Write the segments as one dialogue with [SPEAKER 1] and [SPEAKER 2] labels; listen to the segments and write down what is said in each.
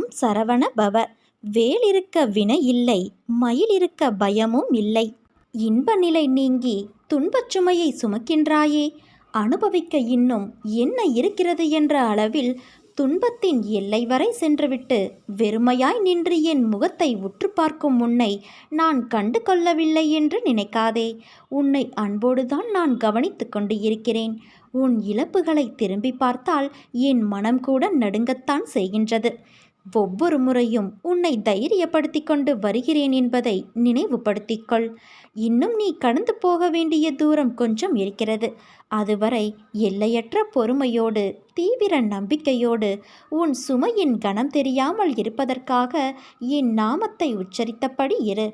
[SPEAKER 1] ஓம் சரவண பவ. வேலிருக்க வினை இல்லை மயிலிருக்க பயமும் இல்லை. இன்ப நிலை நீங்கி துன்பச் சுமையை சுமக்கின்றாயே அனுபவிக்க இன்னும் என்ன இருக்கிறது என்ற அளவில் துன்பத்தின் எல்லை வரை சென்றுவிட்டு வெறுமையாய் நின்று என் முகத்தை உற்று பார்க்கும் உன்னை நான் கண்டு கொள்ளவில்லை என்று நினைக்காதே. உன்னை அன்போடுதான் நான் கவனித்து கொண்டு இருக்கிறேன் உன் இழப்புகளை திரும்பி பார்த்தால் என் மனம் கூட நடுங்கத்தான் செய்கின்றது. ஒவ்வொரு முறையும் உன்னை தைரியப்படுத்தி கொண்டு வருகிறேன் என்பதை நினைவுபடுத்திக்கொள். இன்னும் நீ கடந்து போக வேண்டிய தூரம் கொஞ்சம் இருக்கிறது. அதுவரை எல்லையற்ற பொறுமையோடு தீவிர நம்பிக்கையோடு உன் சுமையின் கணம் தெரியாமல் இருப்பதற்காக என் நாமத்தை உச்சரித்தபடி இரு.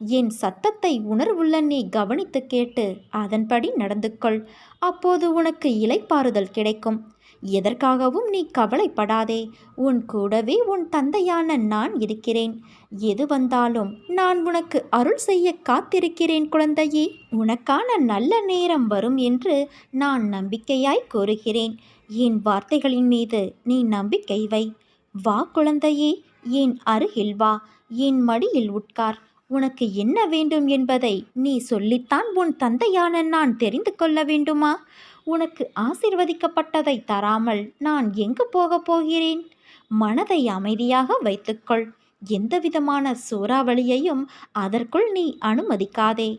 [SPEAKER 1] என் சத்தத்தை உணர்வுள்ள நீ கவனித்து கேட்டு அதன்படி நடந்து கொள் அப்போது உனக்கு இலைப்பாறுதல் கிடைக்கும். எதற்காகவும் நீ கவலைப்படாதே. உன் கூடவே உன் தந்தையான நான் இருக்கிறேன். எது வந்தாலும் நான் உனக்கு அருள் செய்ய காத்திருக்கிறேன் குழந்தையே. உனக்கான நல்ல நேரம் வரும் என்று நான் நம்பிக்கையாய் கூறுகிறேன். என் வார்த்தைகளின் மீது நீ நம்பிக்கை வை. வா குழந்தையே என் அருகில் வா. என் மடியில் உட்கார். உனக்கு என்ன வேண்டும் என்பதை நீ சொல்லித்தான் உன் தந்தையான நான் தெரிந்து கொள்ள வேண்டுமா? உனக்கு ஆசிர்வதிக்கப்பட்டதை தராமல் நான் எங்கு போகப் போகிறேன்? மனதை அமைதியாக வைத்துக்கொள். எந்தவிதமான சூறாவளியையும் அதற்குள் நீ அனுமதிக்காதே.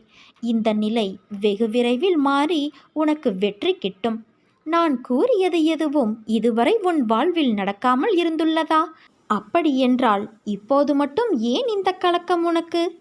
[SPEAKER 1] இந்த நிலை வெகு விரைவில் மாறி உனக்கு வெற்றி கிட்டும். நான் கூறியது எதுவும் இதுவரை உன் வாழ்வில் நடக்காமல் இருந்துள்ளதா? அப்படியென்றால் இப்போது மட்டும் ஏன் இந்த கலக்கம் உனக்கு?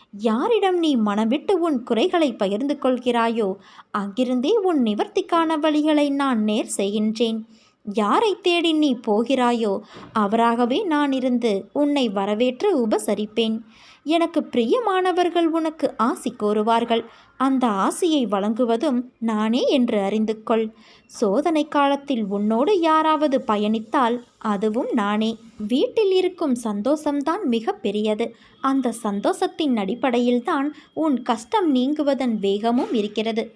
[SPEAKER 1] யாரிடம் நீ மனவிட்டு உன் குறைகளை பகிர்ந்து கொள்கிறாயோ அங்கிருந்தே உன் நிவர்த்திக்கான வழிகளை நான் நேர் செய்கின்றேன். யாரை தேடி நீ போகிறாயோ அவராகவே நான் இருந்து உன்னை வரவேற்று உபசரிப்பேன். எனக்கு பிரியமானவர்கள் உனக்கு ஆசி கோருவார்கள். அந்த ஆசியை வழங்குவதும் நானே என்று அறிந்து கொள் சோதனை காலத்தில் உன்னோடு யாராவது பயணித்தால் அதுவும் நானே. வீட்டில் இருக்கும் சந்தோஷம்தான் மிக பெரியது. அந்த சந்தோஷத்தின் அடிப்படையில்தான் உன் கஷ்டம் நீங்குவதன் வேகமும் இருக்கிறது.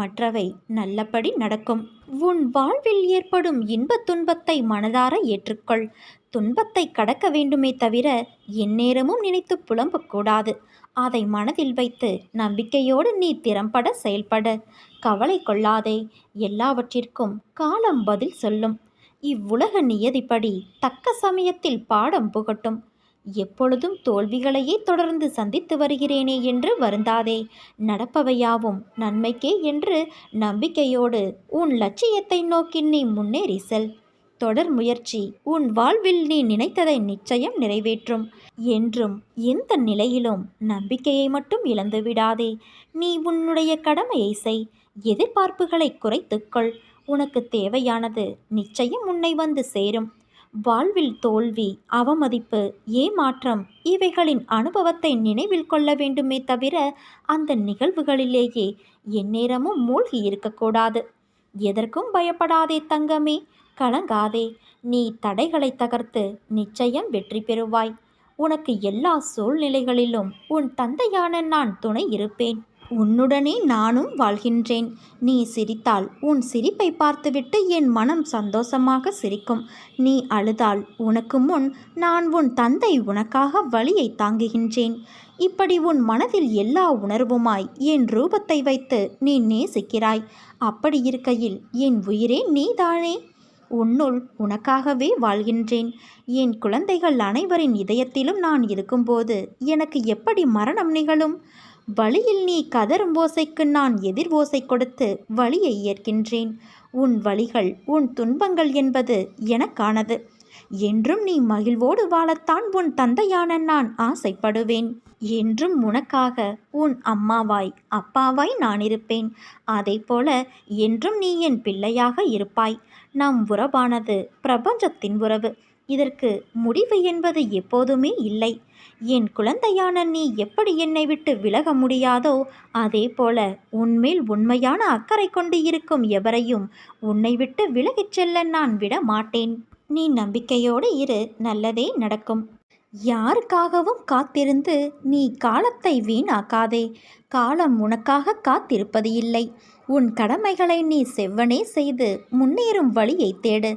[SPEAKER 1] மற்றவை நல்லபடி நடக்கும். உன் வாழ்வில் ஏற்படும் இன்பத் துன்பத்தை மனதார ஏற்றுக்கொள். துன்பத்தை கடக்க வேண்டுமே தவிர எந்நேரமும் நினைத்து புலம்பக்கூடாது. அதை மனதில் வைத்து நம்பிக்கையோடு நீ திறம்பட செயல்பட. கவலை கொள்ளாதே. எல்லாவற்றிற்கும் காலம் பதில் சொல்லும். இவ்வுலக நியதிப்படி தக்க சமயத்தில் பாடம் புகட்டும். எப்பொழுதும் தோல்விகளையே தொடர்ந்து சந்தித்து வருகிறேனே என்று வருந்தாதே. நடப்பவையாவும் நன்மைக்கே என்று நம்பிக்கையோடு உன் லட்சியத்தை நோக்கி நீ முன்னேறி செல் தொடர் முயற்சி உன் வாழ்வில் நீ நினைத்ததை நிச்சயம் நிறைவேற்றும். என்றும் எந்த நிலையிலும் நம்பிக்கையை மட்டும் இழந்து விடாதே. நீ உன்னுடைய கடமையை செய். எதிர்பார்ப்புகளை குறைத்துக்கொள். உனக்கு தேவையானது நிச்சயம் உன்னை வந்து சேரும். வாழ்வில் தோல்வி அவமதிப்பு ஏமாற்றம் இவைகளின் அனுபவத்தை நினைவில் கொள்ள வேண்டுமே தவிர அந்த நிகழ்வுகளிலேயே எந்நேரமும் மூழ்கி இருக்கக்கூடாது. எதற்கும் பயப்படாதே தங்கமே. கலங்காதே. நீ தடைகளை தகர்த்து நிச்சயம் வெற்றி பெறுவாய். உனக்கு எல்லா சூழ்நிலைகளிலும் உன் தந்தையான நான் துணை இருப்பேன். உன்னுடனே நானும் வாழ்கின்றேன். நீ சிரித்தால் உன் சிரிப்பை பார்த்துவிட்டு என் மனம் சந்தோஷமாக சிரிக்கும். நீ அழுதால் உனக்கு முன் நான் உன் தந்தை உனக்காக வழியை தாங்குகின்றேன். இப்படி உன் மனதில் எல்லா உணர்வுமாய் என் ரூபத்தை வைத்து நீ நேசிக்கிறாய். அப்படி இருக்கையில் என் உயிரே நீதானே? உன்னுள் உனக்காகவே வாழ்கின்றேன். என் குழந்தைகள் அனைவரின் இதயத்திலும் நான் இருக்கும்போது எனக்கு எப்படி மரணம் நிகழும்? வழியில் நீ கதரும் ஓசைக்கு நான் எதிர் ஓசை கொடுத்து வழியை ஏற்கின்றேன். உன் வழிகள் உன் துன்பங்கள் என்பது எனக்கானது. என்றும் நீ மகிழ்வோடு வாழத்தான் உன் தந்தையான நான் ஆசைப்படுவேன். என்றும் உனக்காக உன் அம்மாவாய் அப்பாவாய் நான் இருப்பேன். அதை போல என்றும் நீ என் பிள்ளையாக இருப்பாய். நம் உறவானது பிரபஞ்சத்தின் உறவு. இதற்கு முடிவு என்பது எப்போதுமே இல்லை. என் குழந்தையான நீ எப்படி என்னை விட்டு விலக முடியாதோ அதே போல உன்மேல் உண்மையான அக்கறை கொண்டு இருக்கும் எவரையும் உன்னை விட்டு விலகிச் செல்ல நான் விட மாட்டேன். நீ நம்பிக்கையோடு இரு நல்லதே நடக்கும். யாருக்காகவும் காத்திருந்து நீ காலத்தை வீணாக்காதே. காலம் உனக்காக காத்திருப்பது இல்லை. உன் கடமைகளை நீ செவ்வனே செய்து முன்னேறும் வழியை தேடு.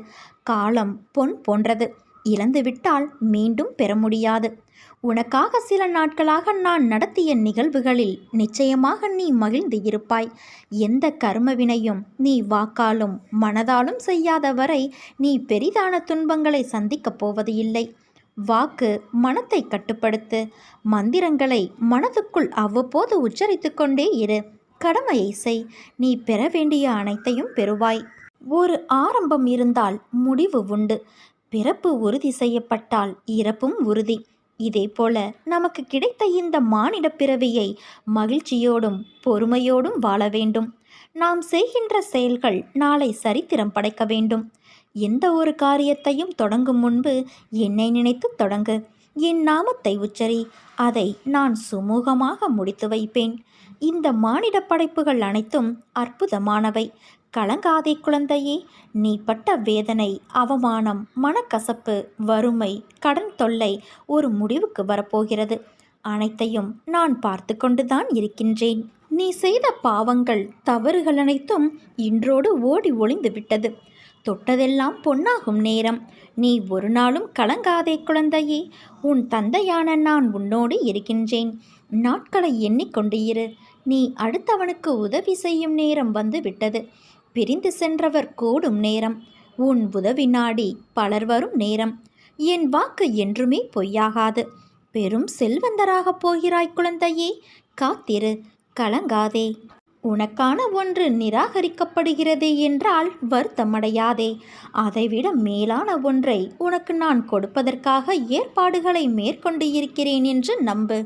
[SPEAKER 1] காலம் பொன் போன்றது. இழந்துவிட்டால் மீண்டும் பெற முடியாது. உனக்காக சில நாட்களாக நான் நடத்திய நிகழ்வுகளில் நிச்சயமாக நீ மகிழ்ந்து இருப்பாய். எந்த கர்மவினையும் நீ வாக்காலும் மனதாலும் செய்யாத வரை நீ பெரிதான துன்பங்களை சந்திக்கப் போவது இல்லை. வாக்கு மனத்தை கட்டுப்படுத்து. மந்திரங்களை மனதுக்குள் அவ்வப்போது உச்சரித்து கொண்டே இரு. கடமையை செய். நீ பெற வேண்டிய அனைத்தையும் பெறுவாய். ஒரு ஆரம்பம் இருந்தால் முடிவு உண்டு. பிறப்பு உறுதி செய்யப்பட்டால் இறப்பும் உறுதி. இதே போல நமக்கு கிடைத்த இந்த மானிட பிறவியை மகிழ்ச்சியோடும் பொறுமையோடும் வாழ வேண்டும். நாம் செய்கின்ற செயல்கள் நாளை சரித்திரம் படைக்க வேண்டும். எந்த ஒரு காரியத்தையும் தொடங்கும் முன்பு என்னை நினைத்து தொடங்கு. என் நாமத்தை உச்சரி. அதை நான் சுமூகமாக முடித்து வைப்பேன். இந்த மானிட படைப்புகள் அனைத்தும் அற்புதமானவை. கலங்காதே குழந்தையே நீ பட்ட வேதனை அவமானம் மனக்கசப்பு வறுமை கடன் தொல்லை ஒரு முடிவுக்கு வரப்போகிறது. அனைத்தையும் நான் பார்த்து கொண்டுதான் இருக்கின்றேன். நீ செய்த பாவங்கள் தவறுகள் அனைத்தும் இன்றோடு ஓடி ஒளிந்து விட்டது. தொட்டதெல்லாம் பொன்னாகும் நேரம். நீ ஒரு நாளும் கலங்காதே குழந்தையே உன் தந்தையான நான் உன்னோடு இருக்கின்றேன். நாட்களை எண்ணிக்கொண்டு இரு. நீ அடுத்தவனுக்கு உதவி செய்யும் நேரம் வந்து விட்டது. பிரிந்து சென்றவர் கூடும் நேரம். உன் உதவி நாடி பலர் வரும் நேரம். என் வாக்கு என்றுமே பொய்யாகாது. பெரும் செல்வந்தராகப் போகிறாய் குழந்தையே காத்திரு கலங்காதே. உனக்கான ஒன்று நிராகரிக்கப்படுகிறது என்றால் வருத்தமடையாதே. அதைவிட மேலான ஒன்றை உனக்கு நான் கொடுப்பதற்காக ஏற்பாடுகளை மேற்கொண்டு இருக்கிறேன் என்று நம்பு.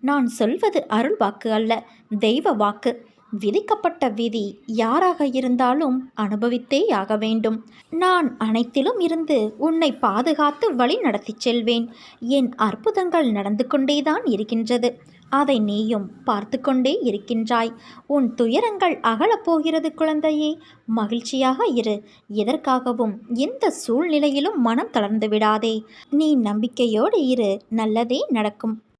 [SPEAKER 1] நான் சொல்வது அருள் வாக்கு அல்ல தெய்வ வாக்கு. விதிக்கப்பட்ட விதி யாராக இருந்தாலும் அனுபவித்தே ஆக வேண்டும். நான் அனைத்திலும் இருந்து உன்னை பாதுகாத்து வழி நடத்திச் செல்வேன். என் அற்புதங்கள் நடந்து கொண்டேதான் இருக்கின்றது. அதை நீயும் பார்த்து கொண்டே இருக்கின்றாய். உன் துயரங்கள் அகலப்போகிறது குழந்தையே. மகிழ்ச்சியாக இரு. எதற்காகவும் எந்த சூழ்நிலையிலும் மனம் தளர்ந்து விடாதே. நீ நம்பிக்கையோடு இரு. நல்லதே நடக்கும்.